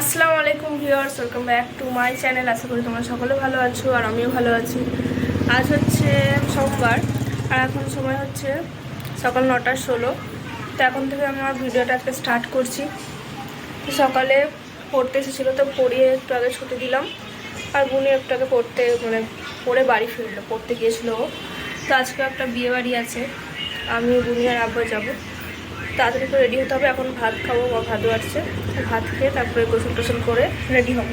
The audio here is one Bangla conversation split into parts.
আসসালামু আলাইকুম viewers, welcome back to my channel. আশা করি তোমরা সকলে ভালো আছো আর আমিও ভালো আছি। আজ হচ্ছে সোমবার, আর এখন সময় হচ্ছে সকাল নটা ষোলো। তো এখন থেকে আমি আমার ভিডিওটা আজকে স্টার্ট করছি। তো সকালে পড়তে এসেছিল, তো পড়িয়ে একটু আগে ছুটি দিলাম। আর বুনি একটু আগে পড়তে মানে পড়ে বাড়ি ফিরলো, পড়তে গিয়েছিল তো আজকে একটা বিয়ে বাড়ি আছে। আমি, বুনি আর আব্বা যাব। তাড়াতাড়ি করে রেডি হতে হবে। এখন ভাত খাব বা ভাত আসছে। ভাত খেয়ে তারপরে গোসল টোসল করে রেডি হব।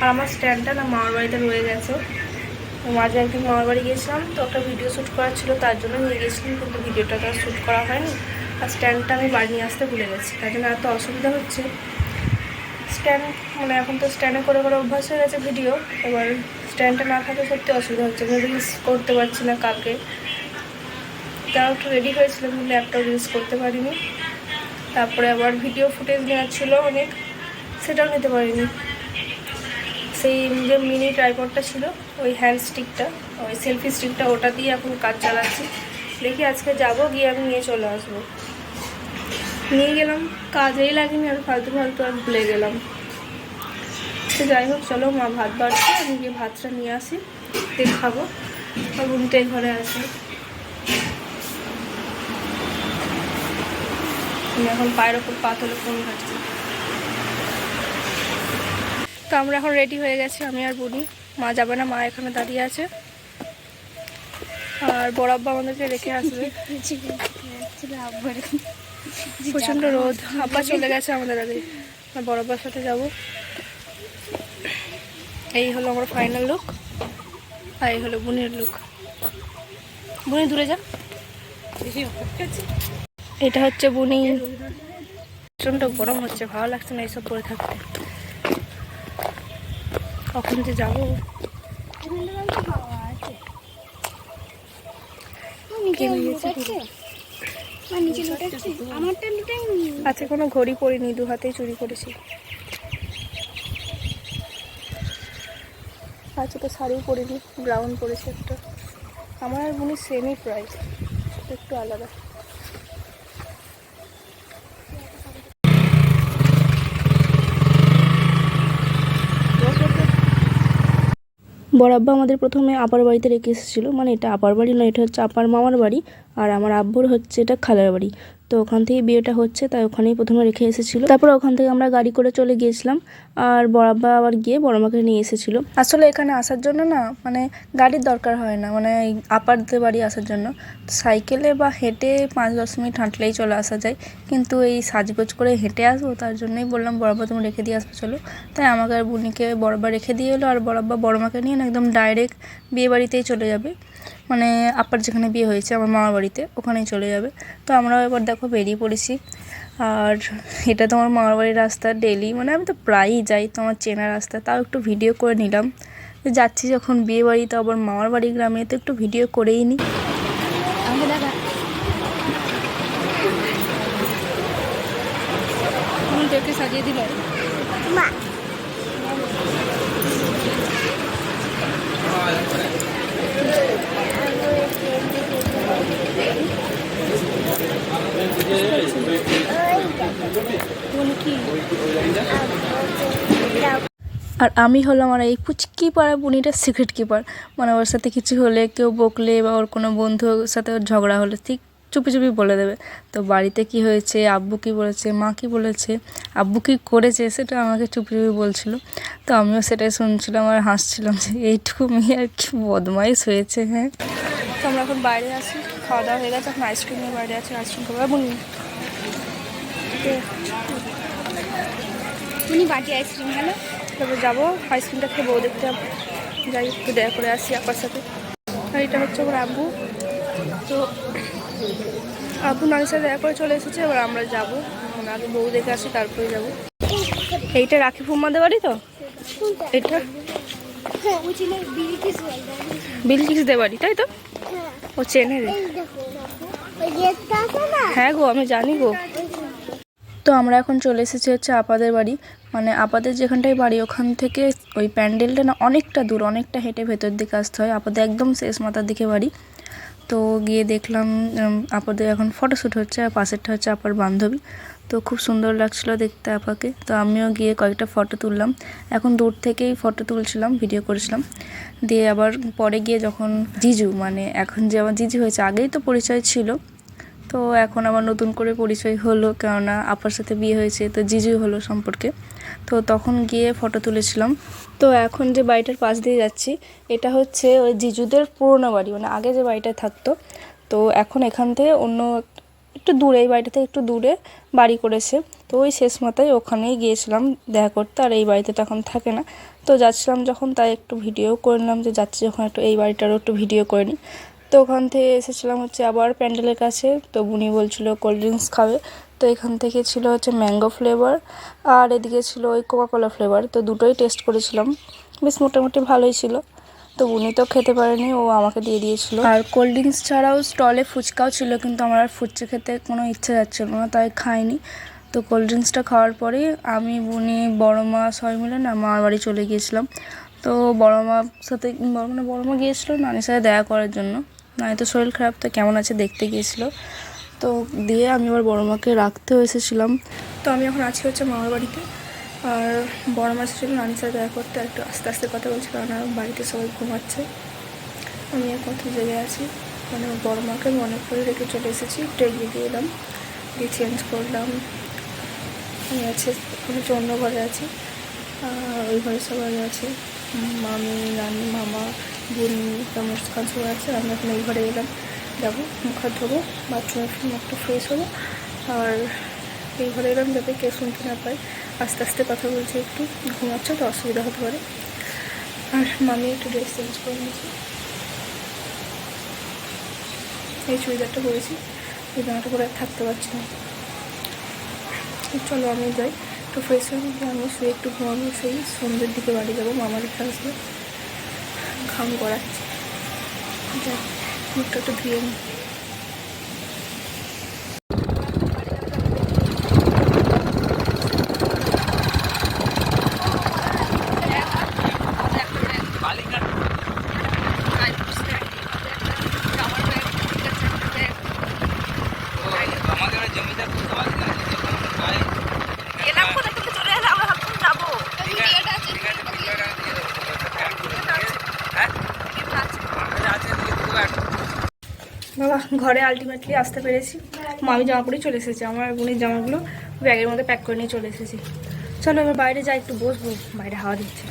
আর আমার স্ট্যান্ডটা না মামার বাড়িতে রয়ে গেছে। মাঝে একদিন মামার বাড়ি গিয়েছিলাম, তো একটা ভিডিও শ্যুট করার ছিল, তার জন্য নিয়ে গেছিলাম কিন্তু ভিডিওটা তো শ্যুট করা হয়নি। আর স্ট্যান্ডটা আমি বাড়ি নিয়ে আসতে ভুলে গেছি, তার জন্য এত অসুবিধা হচ্ছে। স্ট্যান্ড মানে এখন তো স্ট্যান্ডে করে করে অভ্যাস হয়ে গেছে ভিডিও এবার স্ট্যান্ডটা না থাকলে সত্যি অসুবিধা হচ্ছে। রিলস করতে পারছি না কালকে তাও একটু রেডি হয়েছিলাম কিন্তু একটাও ইউজ করতে পারিনি। তারপরে আবার ভিডিও ফুটেজ নেওয়ার ছিল অনেক, সেটাও নিতে পারিনি। সেই যে মিনি ট্রাইপডটা ছিল, ওই হ্যান্ড স্টিকটা ওই সেলফি স্টিকটা ওটা দিয়ে এখন কাজ চালাচ্ছি। দেখি আজকে যাব, গিয়ে আমি নিয়ে চলে আসব। নিয়ে গেলাম, কাজেই লাগেনি, আর ফালতু ফালতু আর ভুলে গেলাম। তো যাই হোক, চলো মা ভাত বাড়ছে, আমি গিয়ে ভাতটা নিয়ে আসি দিয়ে খাব আর বোনটাই ঘরে আসে এখন পায়ের ওপর পা তুলে ফোন ঘাটছি তো আমরা এখন রেডি হয়ে গেছি, আমি আর বুনি। মা যাবে না, মা এখানে দাঁড়িয়ে আছে। আর বড় আব্বা আমাদেরকে রেখে আসবে। প্রচণ্ড রোদ। আব্বা চলে গেছে আমাদের আগে আর বড় আব্বার সাথে যাব। এই হলো আমার ফাইনাল লুক আর এই হলো বুনের লুক বুনি, দূরে যা। এটা হচ্ছে বুনি। প্রচণ্ড গরম হচ্ছে ভালো লাগছে না এইসব পরে থাকতে। কখন যে যাব? আজকে কোনো ঘড়ি পরিনি দু হাতেই চুরি করেছি। আজকে তো শাড়িও পরিনি ব্রাউন পরেছি একটা। আমার আর বুনি সেমই প্রাইস একটু আলাদা। বড় আব্বা আমাদের প্রথমে আপার বাড়িতে রেখে এসেছিল। মানে এটা আপার বাড়ি নয়, এটা হচ্ছে আপার মামার বাড়ি। আর আমার আব্বুর হচ্ছে এটা খালার বাড়ি। তো ওখান থেকে বিয়েটা হচ্ছে, তাই ওখানেই প্রথমে রেখে এসেছিল। তারপর ওখান থেকে আমরা গাড়ি করে চলে গিয়েছিলাম, আর বড়াব্বা আবার গিয়ে বড় মাকে নিয়ে এসেছিল। আসলে এখানে আসার জন্য না মানে গাড়ির দরকার হয় না মানে আপারদের বাড়ি আসার জন্য। সাইকেলে বা হেঁটে পাঁচ দশ মিনিট হাঁটলেই চলে আসা যায়, কিন্তু এই সাজগোজ করে হেঁটে আসব, তার জন্যই বললাম বড়াব্বা তুমি রেখে দিয়ে আসবে, চলো। তাই আমাকে আর বুনিকে বড়াব্বা রেখে দিয়ে এলো, আর বড়াব্বা বড় মাকে নিয়ে একদম ডাইরেক্ট বিয়ে বাড়িতেই চলে যাবে। মানে আপার যেখানে বিয়ে হয়েছে আমার মামার বাড়িতে ওখানেই চলে যাবে। তো আমরাও এবার দেখো বেরিয়ে পড়েছি। আর এটা তো আমার মামার বাড়ির রাস্তা ডেলি মানে আমি তো প্রায়ই যাই তো আমার চেনা রাস্তা তাও একটু ভিডিও করে নিলাম। তো যাচ্ছি যখন বিয়ে বাড়ি তো আবার মামার বাড়ি গ্রামে তো একটু ভিডিও করেই নিই দেখে সাজিয়ে দিল? আর আমি হলাম আর এই পুচকি পাড়া বুনিটার সিক্রেট কিপার মানে ওর সাথে কিছু হলে কেউ বকলে বা ওর কোনো বন্ধুর সাথে ওর ঝগড়া হলে ঠিক চুপি চুপি বলে দেবে। তো বাড়িতে কি হয়েছে, আব্বু কি বলেছে, মা কি বলেছে, আব্বু কি করেছে সেটা আমাকে চুপি চুপি বলছিল। তো আমিও সেটাই শুনছিলাম আর হাসছিলাম যে এইটুকু মেয়ে আর কি বদমাইশ হয়েছে হ্যাঁ? তো আমরা এখন বাইরে আছি খাওয়া দাওয়া হয়ে গেছে এখন আইসক্রিম নিয়ে বাইরে আছি আইসক্রিম খাব। এবং উনি বাটি আইসক্রিম হ্যালো তারপর যাব আইসক্রিমটা খেয়ে বউ দেখতে যাব। যাই একটু দেখা করে আসি আপার সাথে। আর এটা হচ্ছে আমার আব্বু। তো আব্বু নানির সাথে দেখা করে চলে এসেছে এবার আমরা যাব। আগে বউ দেখে আসি তারপরে যাব। এইটা রাখি ফুম্মাদের বাড়ি তো? এটা? হ্যাঁ ওই ছিল বাড়ি তাই তো? ও চেনে রে। হ্যাঁ গো, আমি জানি গো। তো আমরা এখন চলে এসেছি হচ্ছে আপাদের বাড়ি। মানে আপাদের যেখানটায় বাড়ি, ওখান থেকে ওই প্যান্ডেলটা না অনেকটা দূর, অনেকটা হেঁটে ভেতর দিকে আসতে হয়। আপাদের একদম শেষ মাথার দিকে বাড়ি। তো গিয়ে দেখলাম আপাদের এখন ফটোশ্যুট হচ্ছে আর পাশেরটা হচ্ছে আপার বান্ধবী। তো খুব সুন্দর লাগছিল দেখতে আপাকে। তো আমিও গিয়ে কয়েকটা ফটো তুললাম। এখন দূর থেকেই ফটো তুলছিলাম ভিডিও করেছিলাম। দিয়ে আবার পরে গিয়ে যখন জিজু মানে এখন যে আমার জিজু হয়েছে, আগেই তো পরিচয় ছিল। তো এখন আবার নতুন করে পরিচয় হলো, কেননা আপার সাথে বিয়ে হয়েছে, তো জিজু হলো সম্পর্কে। তো তখন গিয়ে ফটো তুলেছিলাম। তো এখন যে বাড়িটার পাশ দিয়ে যাচ্ছি, এটা হচ্ছে ওই জিজুদের পুরোনো বাড়ি মানে আগে যে বাড়িটা থাকতো। তো এখন এখান থেকে অন্য একটু দূরে, এই বাড়িটা থেকে একটু দূরে বাড়ি করেছে। তো ওই শেষ মাথায় ওখানেই গিয়েছিলাম দেখা করতে, আর এই বাড়িতে তো এখন থাকে না। তো যাচ্ছিলাম যখন, তাই একটু ভিডিও করে নিলাম যে যাচ্ছি যখন একটু, এই বাড়িটারও একটু ভিডিও করে নিই। তো ওখান থেকে এসেছিলাম হচ্ছে আবার প্যান্ডেলের কাছে। তো বুনি বলছিল, কোল্ড ড্রিঙ্কস খাবে। তো এখান থেকে ছিল হচ্ছে ম্যাঙ্গো ফ্লেভার আর এদিকে ছিল ওই কোকাকোলা ফ্লেভার। তো দুটোই টেস্ট করেছিলাম। বেশ মোটামুটি ভালোই ছিল। তো উনি তো খেতে পারেনি, ও আমাকে দিয়ে দিয়েছিল। আর কোল্ড ড্রিঙ্কস ছাড়াও স্টলে ফুচকাও ছিল, কিন্তু আমার আর ফুচকা খেতে কোনো ইচ্ছে যাচ্ছিল না, তাই খাইনি। তো কোল্ড ড্রিঙ্কসটা খাওয়ার পরে আমি, বুনি, বড় মা সবাই মিলে না মার বাড়ি চলে গিয়েছিলাম। তো বড় মার সাথে বড় মানে বড় মা গিয়েছিল নানির সাথে দেখা করার জন্য। নানি তো শরীর খারাপ, তো কেমন আছে দেখতে গিয়েছিল। তো দিয়ে আমি আবার বড় মাকে রাখতেও এসেছিলাম। তো আমি এখন আছি হচ্ছে মামার বাড়িতে। আর বড় মা এসেছিল নানির সাথে দেখা করতে, একটু আস্তে আস্তে কথা বলছি কারণ আর বাড়িতে সবাই ঘুমাচ্ছে। আমি এখন তো জেগে আছি। মানে বড় মাকে মনে করে রেখে চলে এসেছি এগিয়ে দিয়ে এলাম দিয়ে চেঞ্জ করলাম। আমি আছে হচ্ছে অন্য ঘরে আছি। আর ওই ঘরে সবাই আছে, মামি, নানি, মামা। বুনি মুস্কান সবাই আছে, আমি এখন এই ঘরে এলাম। যাব, মুখ ধোবো বাথরুমে মুখটা ফ্রেশ হব। আর এই ঘরে এলাম যাতে কেউ শুনতে না পায়। আস্তে আস্তে কথা বলছি একটু, ঘুমাচ্ছে তো, অসুবিধা হতে পারে। আর মামি একটু ড্রেস চেঞ্জ করে নিয়েছি। এই চুড়িদারটা পরেছি, এই জামাটা আর থাকতে পারছি না। চলো, আমি যাই। একটু ফ্রেশ হয়ে আমি শুয়ে একটু ঘুমাবো, সেই সন্ধ্যের দিকে বাড়ি যাব, মামার আসবে করাচ্ছি। যা মুখটা একটু ধুয়ে নিই ঘরে আলটিমেটলি আসতে পেরেছি। মামি জামা পরেই চলে এসেছে, আমার বোনের জামাগুলো ব্যাগের মধ্যে প্যাক করে নিয়ে চলে এসেছি। চলো এবার বাইরে যাই, একটু বসবো, বাইরে হাওয়া দিচ্ছে।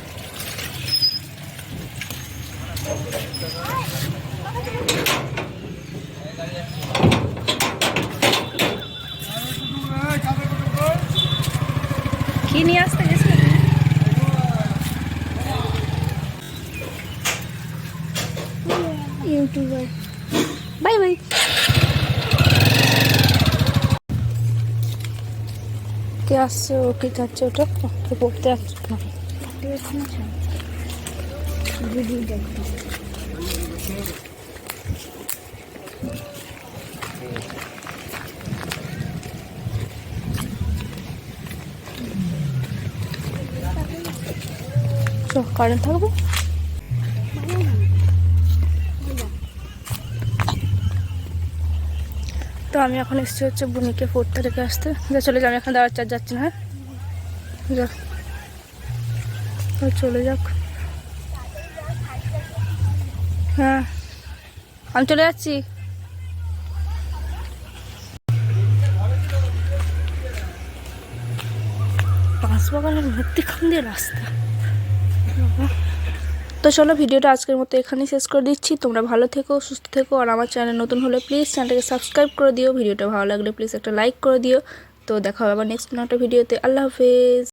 কি নিয়ে আসতে গেছিলে ইউটিউবার। বাই বাই কে আসছে ও কি যাচ্ছে ওটা পড়তে আসছে। না ভিডিও কারেন্ট থাকব? আমি এখন এসেছি হচ্ছে বুনিকে পড়তে রেখে আসতে। যা চলে যাও আমি এখন দাঁড়াচ্ছি চার যাচ্ছি না হ্যাঁ? যা। চলে যাক। হ্যাঁ। আমি চলে যাচ্ছি। পাঁচ বাগানের মধ্যেখান দিয়ে রাস্তা। তো চলো ভিডিওটা আজকের মতো এখানেই শেষ করে দিচ্ছি। তোমরা ভালো থেকো, সুস্থ থেকো, আর আমার চ্যানেল নতুন হলে প্লিজ চ্যানেলটাকে সাবস্ক্রাইব করে দিও। ভিডিওটা ভালো লাগলে প্লিজ একটা লাইক করে দিও। তো দেখা হবে আবার নেক্সট একটা ভিডিওতে আল্লাহ হাফেজ।